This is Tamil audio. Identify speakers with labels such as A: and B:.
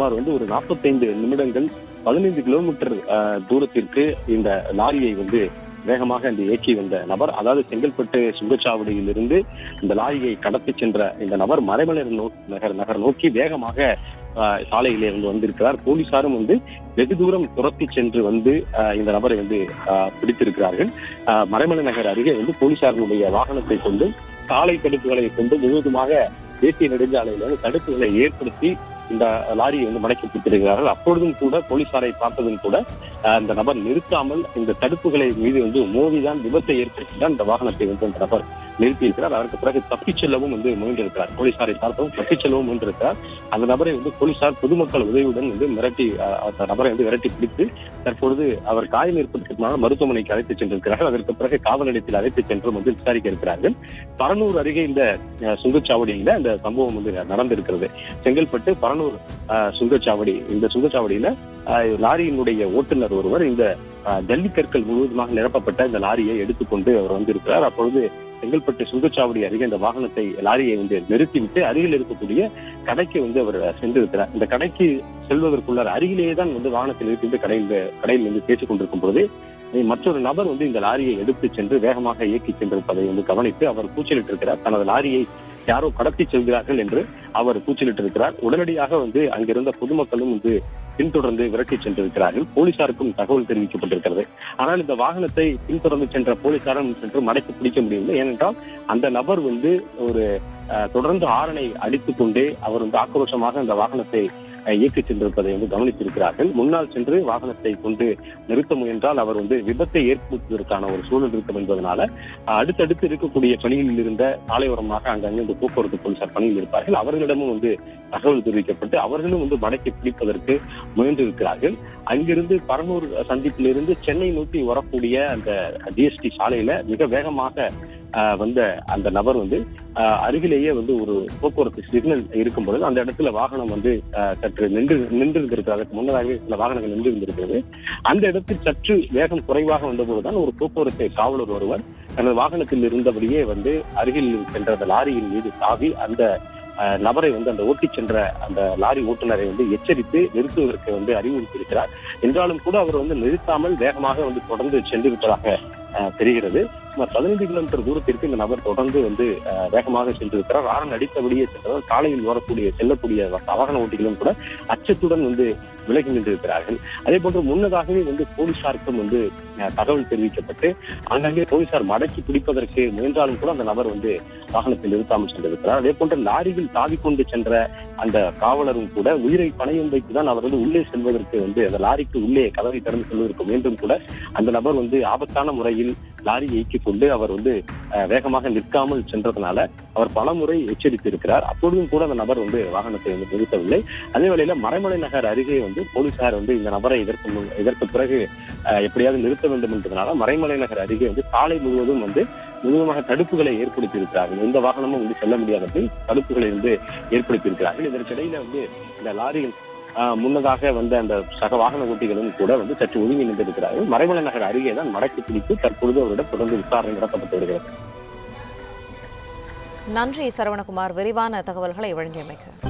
A: சுமார் வந்து ஒரு நாற்பத்தைந்து நிமிடங்கள் பதினைந்து கிலோமீட்டர் தூரத்திற்கு இந்த லாரியை வந்து வேகமாக அந்த இயக்கி வந்த நபர் அதாவது செங்கல்பட்டு சுங்கச்சாவடியிலிருந்து இந்த லாரியை கடத்தி சென்ற இந்த நபர் மறைமலர் நகர் நகர் நோக்கி வேகமாக சாலையிலே வந்து வந்திருக்கிறார். போலீசாரும் வந்து வெகு தூரம் துரத்தி சென்று வந்து இந்த நபரை வந்து பிடித்திருக்கிறார்கள். மறைமலை நகர் அருகே வந்து போலீசாரினுடைய வாகனத்தை கொண்டு சாலை தடுப்புகளை கொண்டு முழுவதுமாக தேசிய நெடுஞ்சாலையில வந்து தடுப்புகளை ஏற்படுத்தி இந்த லாரியை வந்து மடக்கி பிடித்திருக்கிறார்கள். அப்பொழுதும் கூட போலீசாரை பார்த்ததும் கூட அந்த நபர் நிறுத்தாமல் இந்த தடுப்புகளை மீது வந்து மோதிதான் விபத்தை ஏற்படுத்திதான் இந்த வாகனத்தை வந்து அந்த நபர் நிறுத்தியிருக்கிறார். அதற்கு பிறகு தப்பிச் செல்லவும் வந்து முயன்றிருக்கிறார். போலீசாரை பார்த்தவும் தப்பிச் செல்லவும் முயன்றிருக்கிறார். அந்த நபரை வந்து போலீசார் பொதுமக்கள் உதவியுடன் வந்து மிரட்டி அந்த நபரை வந்து விரட்டி பிடித்து தற்பொழுது அவர் காயம் ஏற்பட்டிருப்பதனால் மருத்துவமனைக்கு அழைத்துச் சென்றிருக்கிறார்கள். அதற்கு பிறகு காவல் நிலையத்தில் அழைத்துச் சென்று வந்து விசாரிக்க இருக்கிறார்கள். பரனூர் அருகே இந்த சுங்கச்சாவடியில இந்த சம்பவம் வந்து நடந்திருக்கிறது. செங்கல்பட்டு பரனூர் அஹ், சுங்கச்சாவடி. இந்த சுங்கச்சாவடியில லாரியினுடைய ஓட்டுநர் ஒருவர் இந்த ஜல்லிக்கற்கள் முழுவதுமாக நிரப்பப்பட்ட இந்த லாரியை எடுத்துக்கொண்டு அவர் வந்திருக்கிறார். அப்பொழுது செங்கல்பட்டு சுங்கச்சாவடி அருகே இந்த வாகனத்தை லாரியை வந்து நிறுத்திவிட்டு அருகில் இருக்கக்கூடிய கடைக்கு வந்து அவர் சென்றிருக்கிறார். இந்த கடைக்கு செல்வதற்குள்ளார் அருகிலேயே தான் வந்து வாகனத்தை நிறுத்திவிட்டு கடையில் கடையில் வந்து பேசிக் கொண்டிருக்கும் பொழுது மற்றொரு நபர் வந்து இந்த லாரியை எடுத்து சென்று வேகமாக இயக்கி சென்றிருப்பதை வந்து கவனித்து அவர் கூச்சலிட்டிருக்கிறார். தனது லாரியை யாரோ கடத்தி செல்கிறார்கள் என்று அவர் கூச்சலிட்டிருக்கிறார் உடனடியாக வந்து அங்கிருந்த பொதுமக்களும் வந்து பின்தொடர்ந்து விரட்டி சென்றிருக்கிறார்கள். போலீசாருக்கும் தகவல் தெரிவிக்கப்பட்டிருக்கிறது. ஆனால் இந்த வாகனத்தை பின்தொடர்ந்து சென்ற போலீசாரும் சென்று மடக்கி பிடிக்க முடியவில்லை. ஏனென்றால் அந்த நபர் வந்து ஒரு அஹ், தொடர்ந்து ஆரணை அடித்துக் கொண்டே அவர் வந்து ஆக்ரோஷமாக அந்த வாகனத்தை இயக்கிச் சென்றிருப்பதை வந்து கவனித்திருக்கிறார்கள். முன்னால் சென்று வாகனத்தை கொண்டு நிறுத்த முயன்றால் அவர் வந்து விபத்தை ஏற்படுத்துவதற்கான ஒரு சூழல் இருக்கும் என்பதனால அடுத்தடுத்து இருக்கக்கூடிய பணியில் இருந்த சாலையோரமாக அங்கங்கே இந்த போக்குவரத்து போலீசார் பணியில் இருப்பார்கள். அவர்களிடமும் வந்து தகவல் தெரிவிக்கப்பட்டு அவர்களும் வந்து மடக்கி பிடிப்பதற்கு முயன்றிருக்கிறார்கள். அங்கிருந்து பரனூர் சந்திப்பிலிருந்து சென்னை நோக்கி வரக்கூடிய அந்த ஜிஎஸ்டி சாலையில மிக வேகமாக வந்த அந்த நபர் வந்து அருகிலேயே வந்து ஒரு போக்குவரத்து சிக்னல் இருக்கும் பொழுது அந்த இடத்துல வாகனம் வந்து சற்று நின்று நின்றிருந்திருக்கு அதற்கு முன்னதாகவே சில வாகனங்கள் நின்று இருந்திருக்கிறது அந்த இடத்தில் சற்று வேகம் குறைவாக வந்தபோதுதான் ஒரு போக்குவரத்து காவலர் ஒருவர் தனது வாகனத்தில் இருந்தபடியே வந்து அருகில் சென்ற அந்த லாரியின் மீது தாவி அந்த நபரை வந்து அந்த ஓட்டிச் சென்ற அந்த லாரி ஓட்டுநரை வந்து எச்சரித்து நிறுத்துவதற்கு வந்து அறிவுறுத்தியிருக்கிறார். என்றாலும் கூட அவர் வந்து நிறுத்தாமல் வேகமாக வந்து தொடர்ந்து சென்று விட்டதாக தெரிகிறது. சுமார் பதினைந்து கிலோமீட்டர் தூரத்திற்கு இந்த நபர் தொடர்ந்து வந்து வேகமாக சென்றிருக்கிறார். ஆரன் அடித்தபடியே சென்றதால் சாலையில் வரக்கூடிய செல்லக்கூடிய வாகன ஓட்டிகளும் கூட அச்சத்துடன் வந்து விலகி நின்றிருக்கிறார்கள். அதே போன்று முன்னதாகவே வந்து போலீசாருக்கும் வந்து தகவல் தெரிவிக்கப்பட்டு அங்கங்கே போலீசார் மடக்கி பிடிப்பதற்கு முயன்றாலும் கூட அந்த நபர் வந்து வாகனத்தில் நிறுத்தாமல் சென்றிருக்கிறார். அதே போன்று லாரியில் தாவிக்கொண்டு சென்ற அந்த காவலரும் கூட உயிரை பணையம் வைத்துதான் அவர் வந்து உள்ளே செல்வதற்கு வந்து அந்த லாரிக்கு உள்ளே கதவை திறந்து செல்வதற்கு மீண்டும் கூட அந்த நபர் வந்து ஆபத்தான முறையில் லாரி இயக்கிக் கொண்டு அவர் வந்து வேகமாக நிற்காமல் சென்றதுனால அவர் பலமுறை எச்சரித்திருக்கிறார். அப்பொழுதும் கூட அந்த நபர் வந்து வாகனத்தை வந்து நிறுத்தவில்லை. அதே வேளையில மறைமலை நகர் அருகே வந்து போலீசார் வந்து இந்த நபரை இதற்கு இதற்கு பிறகு எப்படியாவது நிறுத்த வேண்டும் என்றதுனால மறைமலை நகர் அருகே வந்து சாலை முழுவதும் வந்து முழுவதுமாக தடுப்புகளை ஏற்படுத்தி இருக்கிறார்கள் எந்த வாகனமும் வந்து செல்ல முடியாதது தடுப்புகளை வந்து ஏற்படுத்தி இருக்கிறார்கள் இதற்கிடையில வந்து இந்த லாரியின் முன்னதாக வந்த அந்த சக வாகன ஓட்டிகளும் கூட வந்து சற்று ஒதுங்கி நின்றிருக்கிறார்கள். மறைமலை நகர் அருகே தான் மடக்கு பிடித்து தற்பொழுது அவரிடம் தொடர்ந்து விசாரணை நடத்தப்பட்டு வருகிறது.
B: நன்றி சரவணகுமார். விரிவான தகவல்களை வழங்கியமைக்கு.